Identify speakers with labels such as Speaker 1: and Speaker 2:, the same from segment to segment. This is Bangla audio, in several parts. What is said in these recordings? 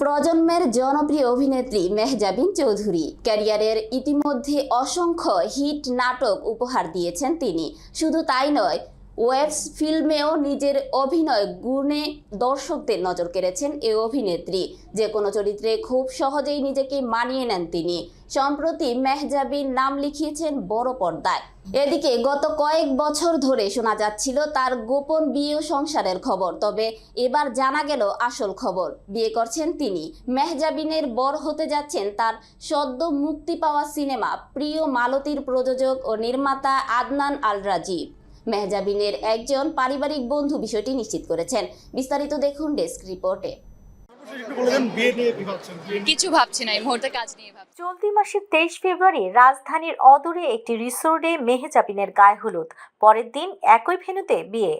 Speaker 1: প্রজন্মের জনপ্রিয় অভিনেত্রী মেহজাবিন চৌধুরী। ক্যারিয়ারের ইতিমধ্যে অসংখ্য হিট নাটক উপহার দিয়েছেন তিনি। শুধু তাই নয় ওয়েব ফিল্মেও নিজের অভিনয় গুণে দর্শকদের নজর কেড়েছেন এ অভিনেত্রী। যে কোনো চরিত্রে খুব সহজেই নিজেকে মানিয়ে নেন তিনি। সম্প্রতি মেহজাবিন নাম লিখিয়েছেন বড় পর্দায়। এদিকে গত কয়েক বছর ধরে শোনা যাচ্ছিল তার গোপন বিয়ে সংসারের খবর, তবে এবার জানা গেল আসল খবর। বিয়ে করছেন তিনি। মেহজাবিনের বর হতে যাচ্ছেন তার সদ্য মুক্তি পাওয়া সিনেমা প্রিয় মালতীর প্রযোজক ও নির্মাতা আদনান আল রাজীব মেহজাবিনের একজন পারিবারিক বন্ধু বিষয়টি নিশ্চিত করেছেন। বিস্তারিত দেখুন ডেস্ক রিপোর্টে।
Speaker 2: কিছু ভাবছি না, এই মুহূর্তে কাজ নিয়ে
Speaker 3: চলতি মাসের তেইশ ফেব্রুয়ারি রাজধানীর অদূরে একটি রিসোর্টে মেহেজাবিনের গায়ে হলুদ। পরের দিন একই ভেন্যুতে বিয়ে।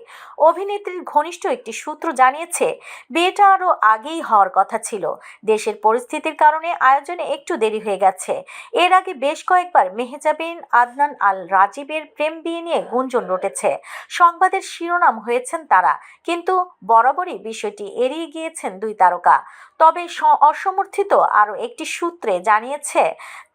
Speaker 3: অভিনেত্রীর ঘনিষ্ঠ একটি সূত্র জানিয়েছে, বিয়েটা আরও আগেই হওয়ার কথা ছিল। দেশের পরিস্থিতির কারণে আয়োজনে একটু দেরি হয়ে গেছে। এর আগে বেশ কয়েকবার মেহেজাবিন আদনান আল রাজীবের প্রেম বিয়ে নিয়ে গুঞ্জন রটেছে। সংবাদের শিরোনাম হয়েছেন তারা, কিন্তু বরাবরই বিষয়টি এড়িয়ে গিয়েছেন দুই তারকা। তবে অসমর্থিত আরও একটি সূত্রে জানিয়েছে,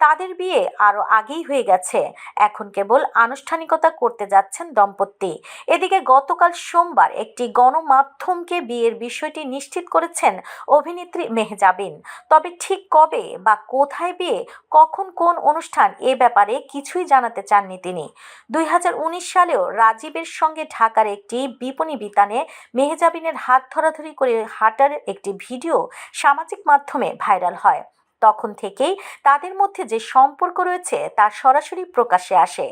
Speaker 3: তাদের বিয়ে আরও আগেই হয়ে গেছে। এখন কেবল আনুষ্ঠানিকতা করতে যাচ্ছেন দম্পতি। এদিকে গতকাল সোমবার একটি গণমাধ্যমকে বিয়ের বিষয়টি নিশ্চিত করেছেন অভিনেত্রী মেহজাবিন। তবে ঠিক কবে বা কোথায় বিয়ে, কখন কোন অনুষ্ঠান, এ ব্যাপারে কিছুই জানাতে চাননি তিনি। দুই হাজার উনিশ সালেও রাজীবের সঙ্গে ঢাকার একটি বিপণী বিতানে মেহজাবিনের হাত ধরাধরি করে হাঁটার একটি ভিডিও সামাজিক মাধ্যমে ভাইরাল হয়। তখন থেকেই তাদের মধ্যে যে সম্পর্ক রয়েছে তা সরাসরি প্রকাশে আসে।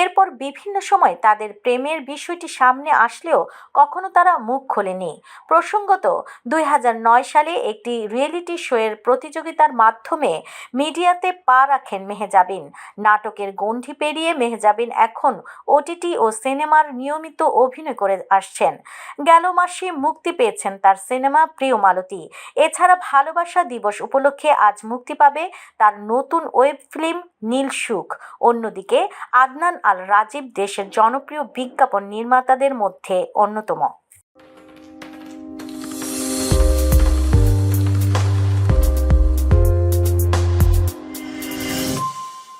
Speaker 3: এরপর বিভিন্ন সময় তাদের প্রেমের বিষয়টি সামনে আসলেও কখনো তারা মুখ খোলেনি। প্রসঙ্গত, দুই হাজার নয় সালে একটি রিয়েলিটি শোয়ের প্রতিযোগিতার মাধ্যমে মিডিয়াতে পা রাখেন মেহজাবিন। নাটকের গণ্ডি পেরিয়ে মেহজাবিন এখন ওটিটি ও সিনেমার নিয়মিত অভিনয় করে আসছেন। গেল মাসে মুক্তি পেয়েছেন তার সিনেমা প্রিয় মালতী এছাড়া ভালোবাসা দিবস উপলক্ষে আজ মুক্তি পাবে তার নতুন ওয়েব ফিল্ম নীল সুখ। অন্যদিকে আদনান আল রাজীব দেশের জনপ্রিয় বিজ্ঞাপন নির্মাতাদের মধ্যে অন্যতম।